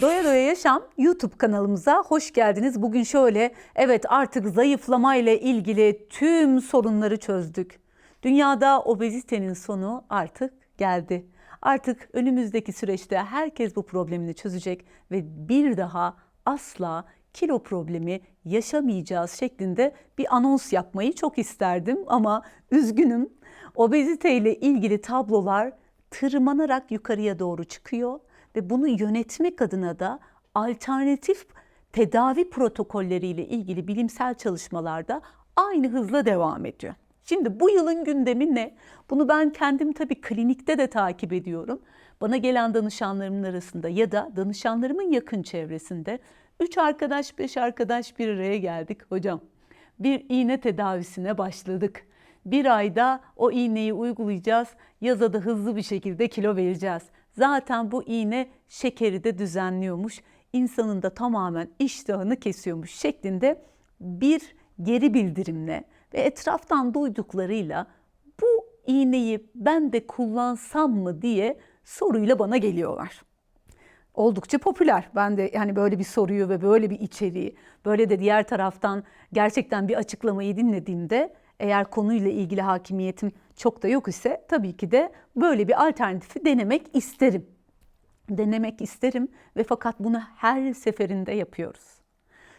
Doya Doya Yaşam YouTube kanalımıza hoş geldiniz. Bugün şöyle, evet artık zayıflama ile ilgili tüm sorunları çözdük. Dünyada obezitenin sonu artık geldi. Artık önümüzdeki süreçte herkes bu problemini çözecek ve bir daha asla kilo problemi yaşamayacağız şeklinde bir anons yapmayı çok isterdim ama üzgünüm. Obezite ile ilgili tablolar tırmanarak yukarıya doğru çıkıyor ve bunu yönetmek adına da alternatif tedavi protokolleriyle ilgili bilimsel çalışmalarda aynı hızla devam ediyor. Şimdi bu yılın gündemi ne? Bunu ben kendim tabii klinikte de takip ediyorum. Bana gelen danışanlarımın arasında ya da danışanlarımın yakın çevresinde üç arkadaş, beş arkadaş bir araya geldik hocam. Bir iğne tedavisine başladık. Bir ayda o iğneyi uygulayacağız. Yaza da hızlı bir şekilde kilo vereceğiz. Zaten bu iğne şekeri de düzenliyormuş. İnsanın da tamamen iştahını kesiyormuş şeklinde bir geri bildirimle ve etraftan duyduklarıyla bu iğneyi ben de kullansam mı diye soruyla bana geliyorlar. Oldukça popüler. Ben de yani böyle bir soruyu ve böyle bir içeriği, böyle de diğer taraftan gerçekten bir açıklamayı dinlediğimde eğer konuyla ilgili hakimiyetim çok da yok ise tabii ki de böyle bir alternatifi denemek isterim. Denemek isterim ve fakat bunu her seferinde yapıyoruz.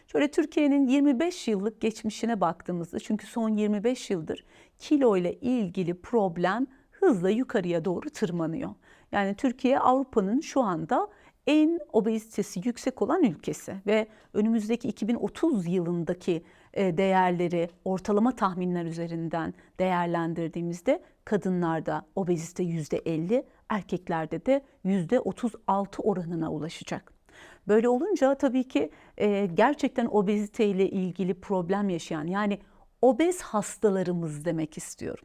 Şöyle Türkiye'nin 25 yıllık geçmişine baktığımızda çünkü son 25 yıldır kilo ile ilgili problem hızla yukarıya doğru tırmanıyor. Yani Türkiye Avrupa'nın şu anda en obezitesi yüksek olan ülkesi ve önümüzdeki 2030 yılındaki değerleri ortalama tahminler üzerinden değerlendirdiğimizde kadınlarda obezite %50, erkeklerde de %36 oranına ulaşacak. Böyle olunca tabii ki e, gerçekten obezite ile ilgili problem yaşayan yani obez hastalarımız demek istiyorum.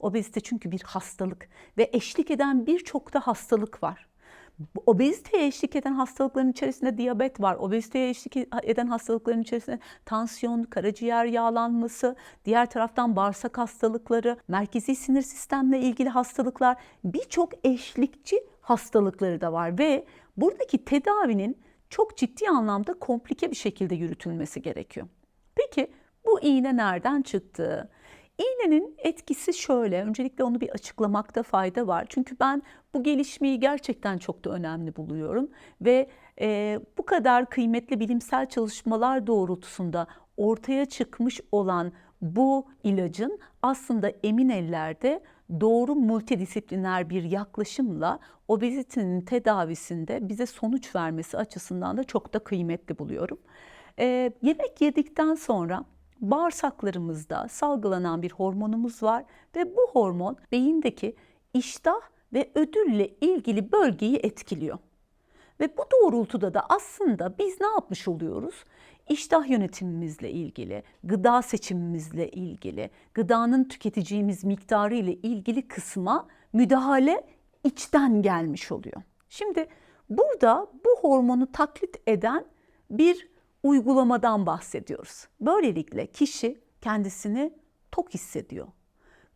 Obezite çünkü bir hastalık ve eşlik eden birçok da hastalık var. Obeziteye eşlik eden hastalıkların içerisinde diyabet var. Obeziteye eşlik eden hastalıkların içerisinde tansiyon, karaciğer yağlanması, diğer taraftan bağırsak hastalıkları, merkezi sinir sistemle ilgili hastalıklar, birçok eşlikçi hastalıkları da var ve buradaki tedavinin çok ciddi anlamda komplike bir şekilde yürütülmesi gerekiyor. Peki bu iğne nereden çıktı? İğnenin etkisi şöyle, öncelikle onu bir açıklamakta fayda var. Çünkü ben bu gelişmeyi gerçekten çok da önemli buluyorum. Ve e, bu kadar kıymetli bilimsel çalışmalar doğrultusunda ortaya çıkmış olan bu ilacın aslında emin ellerde doğru multidisipliner bir yaklaşımla obezitenin tedavisinde bize sonuç vermesi açısından da çok da kıymetli buluyorum. E, yemek yedikten sonra bağırsaklarımızda salgılanan bir hormonumuz var ve bu hormon beyindeki iştah ve ödülle ilgili bölgeyi etkiliyor. Ve bu doğrultuda da aslında biz ne yapmış oluyoruz? İştah yönetimimizle ilgili, gıda seçimimizle ilgili, gıdanın tüketeceğimiz miktarı ile ilgili kısma müdahale içten gelmiş oluyor. Şimdi burada bu hormonu taklit eden bir uygulamadan bahsediyoruz. Böylelikle kişi kendisini tok hissediyor.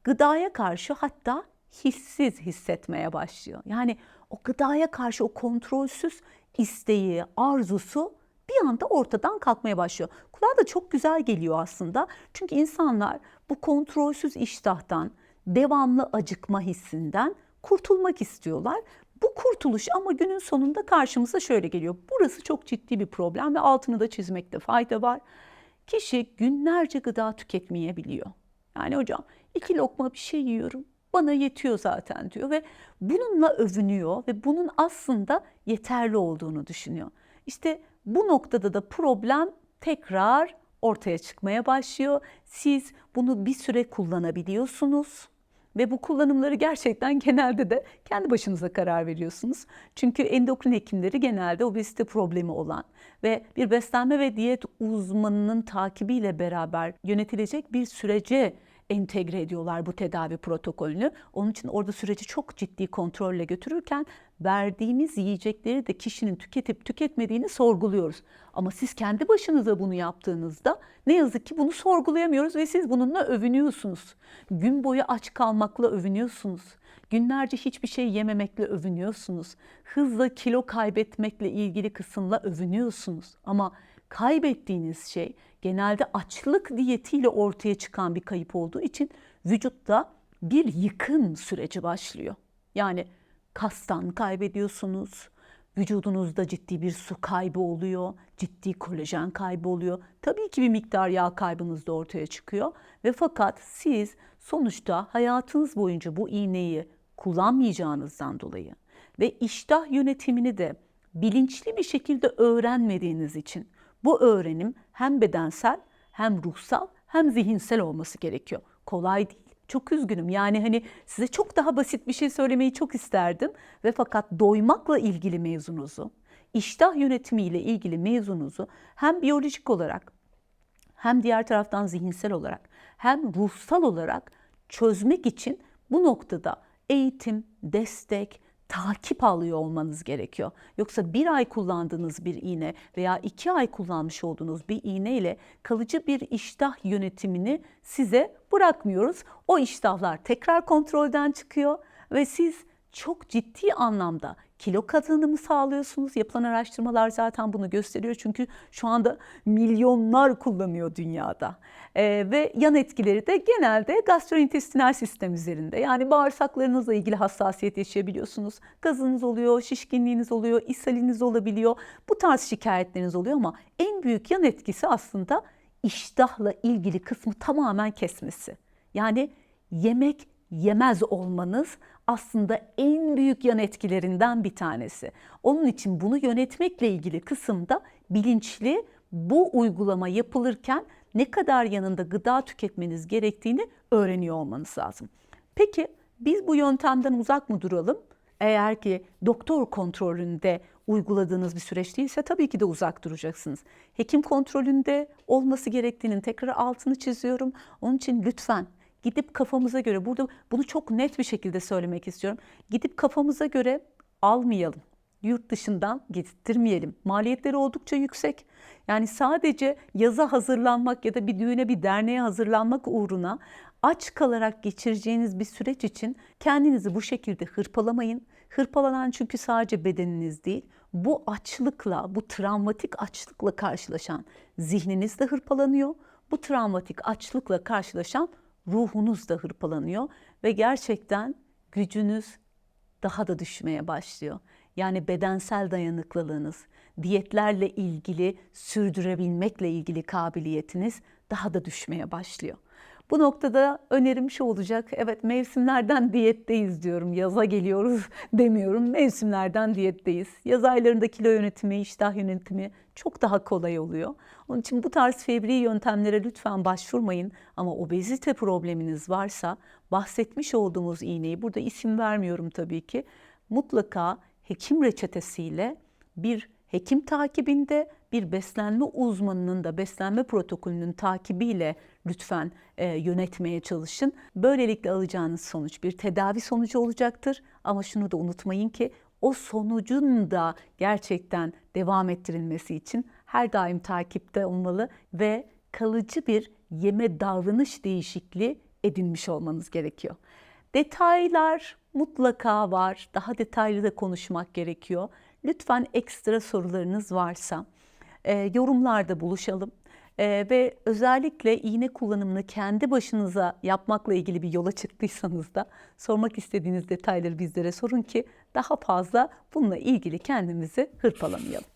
Gıdaya karşı hatta hissiz hissetmeye başlıyor. Yani o gıdaya karşı o kontrolsüz isteği, arzusu bir anda ortadan kalkmaya başlıyor. Kulağa da çok güzel geliyor aslında. Çünkü insanlar bu kontrolsüz iştahtan, devamlı acıkma hissinden kurtulmak istiyorlar. Bu kurtuluş ama günün sonunda karşımıza şöyle geliyor. Burası çok ciddi bir problem ve altını da çizmekte fayda var. Kişi günlerce gıda tüketmeyebiliyor. Yani hocam iki lokma bir şey yiyorum bana yetiyor zaten diyor ve bununla övünüyor ve bunun aslında yeterli olduğunu düşünüyor. İşte bu noktada da problem tekrar ortaya çıkmaya başlıyor. Siz bunu bir süre kullanabiliyorsunuz ve bu kullanımları gerçekten genelde de kendi başınıza karar veriyorsunuz. Çünkü endokrin hekimleri genelde obezite problemi olan ve bir beslenme ve diyet uzmanının takibiyle beraber yönetilecek bir sürece entegre ediyorlar bu tedavi protokolünü. Onun için orada süreci çok ciddi kontrolle götürürken verdiğimiz yiyecekleri de kişinin tüketip tüketmediğini sorguluyoruz. Ama siz kendi başınıza bunu yaptığınızda ne yazık ki bunu sorgulayamıyoruz ve siz bununla övünüyorsunuz. Gün boyu aç kalmakla övünüyorsunuz. Günlerce hiçbir şey yememekle övünüyorsunuz. Hızla kilo kaybetmekle ilgili kısımla övünüyorsunuz. Ama kaybettiğiniz şey genelde açlık diyetiyle ortaya çıkan bir kayıp olduğu için vücutta bir yıkım süreci başlıyor. Yani kastan kaybediyorsunuz, vücudunuzda ciddi bir su kaybı oluyor, ciddi kolajen kaybı oluyor. Tabii ki bir miktar yağ kaybınız da ortaya çıkıyor ve fakat siz sonuçta hayatınız boyunca bu iğneyi kullanmayacağınızdan dolayı ve iştah yönetimini de bilinçli bir şekilde öğrenmediğiniz için bu öğrenim hem bedensel hem ruhsal hem zihinsel olması gerekiyor. Kolay değil. Çok üzgünüm. Yani hani size çok daha basit bir şey söylemeyi çok isterdim ve fakat doymakla ilgili mevzunuzu, iştah yönetimiyle ilgili mevzunuzu hem biyolojik olarak hem diğer taraftan zihinsel olarak hem ruhsal olarak çözmek için bu noktada eğitim, destek, takip alıyor olmanız gerekiyor. Yoksa bir ay kullandığınız bir iğne veya iki ay kullanmış olduğunuz bir iğne ile kalıcı bir iştah yönetimini size bırakmıyoruz. O iştahlar tekrar kontrolden çıkıyor ve siz çok ciddi anlamda kilo kazanımı sağlıyorsunuz. Yapılan araştırmalar zaten bunu gösteriyor. Çünkü şu anda milyonlar kullanıyor dünyada. Ee, ve yan etkileri de genelde gastrointestinal sistem üzerinde. Yani bağırsaklarınızla ilgili hassasiyet yaşayabiliyorsunuz. Gazınız oluyor, şişkinliğiniz oluyor, ishaliniz olabiliyor. Bu tarz şikayetleriniz oluyor ama en büyük yan etkisi aslında iştahla ilgili kısmı tamamen kesmesi. Yani yemek yemez olmanız aslında en büyük yan etkilerinden bir tanesi. Onun için bunu yönetmekle ilgili kısımda bilinçli bu uygulama yapılırken ne kadar yanında gıda tüketmeniz gerektiğini öğreniyor olmanız lazım. Peki biz bu yöntemden uzak mı duralım? Eğer ki doktor kontrolünde uyguladığınız bir süreç değilse tabii ki de uzak duracaksınız. Hekim kontrolünde olması gerektiğinin tekrar altını çiziyorum. Onun için lütfen gidip kafamıza göre burada bunu çok net bir şekilde söylemek istiyorum. Gidip kafamıza göre almayalım. Yurt dışından getirtmeyelim. Maliyetleri oldukça yüksek. Yani sadece yaza hazırlanmak ya da bir düğüne bir derneğe hazırlanmak uğruna aç kalarak geçireceğiniz bir süreç için kendinizi bu şekilde hırpalamayın. Hırpalanan çünkü sadece bedeniniz değil, bu açlıkla, bu travmatik açlıkla karşılaşan zihniniz de hırpalanıyor. Bu travmatik açlıkla karşılaşan ruhunuz da hırpalanıyor ve gerçekten gücünüz daha da düşmeye başlıyor. Yani bedensel dayanıklılığınız, diyetlerle ilgili sürdürebilmekle ilgili kabiliyetiniz daha da düşmeye başlıyor. Bu noktada önerim şu olacak. Evet mevsimlerden diyetteyiz diyorum. Yaza geliyoruz demiyorum. Mevsimlerden diyetteyiz. Yaz aylarında kilo yönetimi, iştah yönetimi çok daha kolay oluyor. Onun için bu tarz fevri yöntemlere lütfen başvurmayın. Ama obezite probleminiz varsa bahsetmiş olduğumuz iğneyi burada isim vermiyorum tabii ki. Mutlaka hekim reçetesiyle bir hekim takibinde bir beslenme uzmanının da beslenme protokolünün takibiyle lütfen e, yönetmeye çalışın. Böylelikle alacağınız sonuç bir tedavi sonucu olacaktır. Ama şunu da unutmayın ki o sonucun da gerçekten devam ettirilmesi için her daim takipte olmalı ve kalıcı bir yeme davranış değişikliği edinmiş olmanız gerekiyor. Detaylar mutlaka var. Daha detaylı da konuşmak gerekiyor. Lütfen ekstra sorularınız varsa e, yorumlarda buluşalım. E, ve özellikle iğne kullanımını kendi başınıza yapmakla ilgili bir yola çıktıysanız da sormak istediğiniz detayları bizlere sorun ki daha fazla bununla ilgili kendimizi hırpalamayalım.